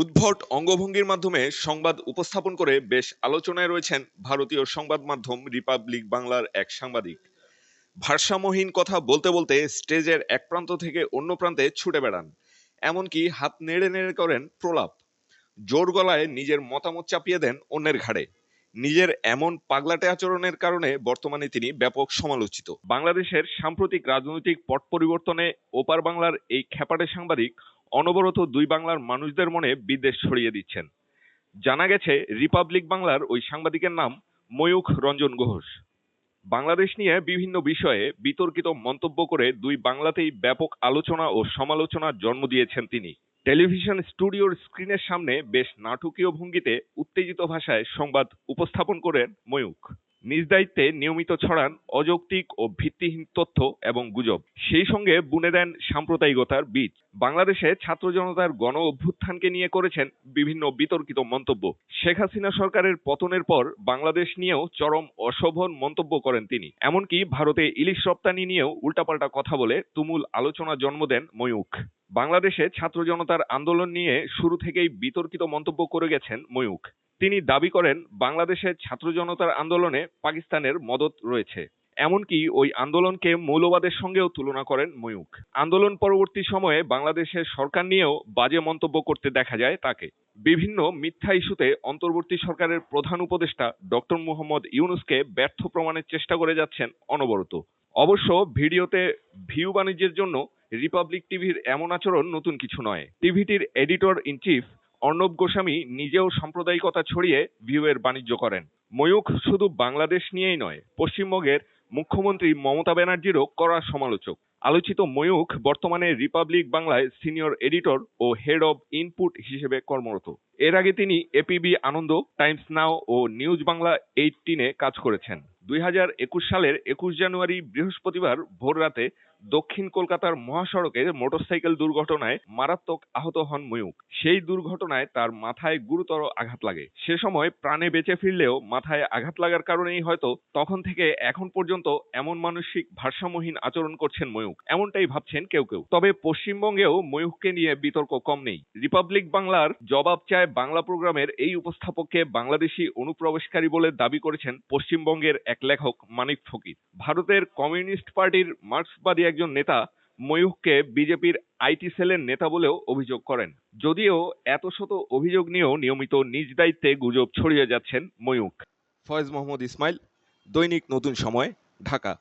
উদ্ভট অঙ্গভঙ্গির মাধ্যমে সংবাদ উপস্থাপন করে বেশ আলোচনায় রয়েছেন ভারতীয় সংবাদ মাধ্যম রিপাবলিক বাংলার এক সাংবাদিক। ভারসাম্যহীন কথা বলতে বলতে স্টেজের এক প্রান্ত থেকে অন্য প্রান্তে ছুটে বেড়ান, এমনকি হাত নেড়ে নেড়ে করেন প্রলাপ। জোর গলায় নিজের মতামত চাপিয়ে দেন অন্যের ঘাড়ে। নিজের এমন পাগলাটে আচরণের কারণে বর্তমানে তিনি ব্যাপক সমালোচিত। বাংলাদেশের সাম্প্রতিক রাজনৈতিক পট পরিবর্তনে ওপার বাংলার এই খ্যাপাটে সাংবাদিক অনবরত দুই বাংলার মানুষদের মনে বিদ্বেষ ছড়িয়ে দিচ্ছেন। জানা গেছে, রিপাবলিক বাংলার ওই সাংবাদিকের নাম ময়ূখ রঞ্জন ঘোষ। বাংলাদেশ নিয়ে বিভিন্ন বিষয়ে বিতর্কিত মন্তব্য করে দুই বাংলাতেই ব্যাপক আলোচনা ও সমালোচনার জন্ম দিয়েছেন তিনি। টেলিভিশন স্টুডিওর স্ক্রিনের সামনে বেশ নাটকীয় ভঙ্গিতে উত্তেজিত ভাষায় সংবাদ উপস্থাপন করেন ময়ূখ। নিজ দায়িত্বে নিয়মিত ছড়ান অযৌক্তিক ও ভিত্তিহীন তথ্য এবং গুজব। সেই সঙ্গে বুনে দেন সাম্প্রদায়িকতার বীজ। বাংলাদেশে ছাত্র জনতার গণ অভ্যুত্থানকে নিয়ে করেছেন বিভিন্ন বিতর্কিত মন্তব্য। শেখ হাসিনা সরকারের পতনের পর বাংলাদেশ নিয়েও চরম অশোভন মন্তব্য করেন তিনি। এমনকি ভারতে ইলিশ রপ্তানি নিয়েও উল্টাপাল্টা কথা বলে তুমুল আলোচনা জন্ম দেন ময়ূখ। বাংলাদেশে ছাত্র জনতার আন্দোলন নিয়ে শুরু থেকেই বিতর্কিত মন্তব্য করে গেছেন ময়ূখ। তিনি দাবি করেন বাংলাদেশের ছাত্র জনতার আন্দোলনে পাকিস্তানের মদত রয়েছে। এমনকি ওই আন্দোলনকে মৌলবাদের সঙ্গেও তুলনা করেন ময়ূখ। আন্দোলন পরবর্তী সময়ে বাংলাদেশের সরকার নিয়েও বাজে মন্তব্য করতে দেখা যায় তাকে। বিভিন্ন মিথ্যা ইস্যুতে অন্তর্বর্তী সরকারের প্রধান উপদেষ্টা ডক্টর মুহম্মদ ইউনুসকে ব্যর্থ প্রমাণের চেষ্টা করে যাচ্ছেন অনবরত। অবশ্য ভিডিওতে ভিউ বাণিজ্যের জন্য রিপাবলিক টিভির এমন আচরণ নতুন কিছু নয়। টিভিটির editor in chief Arnab Goswami নিজেও সাম্প্রদায়িকতা ছড়িয়ে ভিউয়ের বাণিজ্য করেন। ময়ূখ শুধু বাংলাদেশ নিয়েই নয়, পশ্চিমবঙ্গের মুখ্যমন্ত্রী মমতা ব্যানার্জিরও কড়া সমালোচক। আলোচিত ময়ূখ বর্তমানে রিপাবলিক বাংলায় সিনিয়র এডিটর ও হেড অব ইনপুট হিসেবে কর্মরত। এর আগে তিনি এপিবি আনন্দ, টাইমস নাও ও নিউজ বাংলা এইটিনে কাজ করেছেন। দুই হাজার একুশ সালের একুশ জানুয়ারি বৃহস্পতিবার ভোররাতে দক্ষিণ কলকাতার মহাসড়কে মোটরসাইকেল দুর্ঘটনায় মারাত্মক আহত হন ময়ূক সেই দুর্ঘটনায় তার মাথায় গুরুতর আঘাত লাগে। সে সময় প্রাণে বেঁচে ফিরলেও মাথায় আঘাত লাগার কারণেই হয়তো তখন থেকে এখন পর্যন্ত এমন মানসিক ভারসাম্যহীন আচরণ করছেন ময়ূক এমনটাই ভাবছেন কেউ কেউ। তবে পশ্চিমবঙ্গেও ময়ূককে নিয়ে বিতর্ক কম নেই। রিপাবলিক বাংলার জবাব চায় বাংলা প্রোগ্রামের এই উপস্থাপককে বাংলাদেশি অনুপ্রবেশকারী বলে দাবি করেছেন পশ্চিমবঙ্গের এক লেখক মানিক ফকির। ভারতের কমিউনিস্ট পার্টির মার্ক্সবাদী একজন নেতা ময়ূখকে বিজেপির আইটি সেলের নেতা বলেও অভিযোগ করেন। যদিও এত শত অভিযোগ নিয়েও নিয়মিত নিজ দায়িত্বে গুজব ছড়িয়ে যাচ্ছেন ময়ূখ। ফয়েজ মোহাম্মদ ইসমাইল, দৈনিক নতুন সময়, ঢাকা।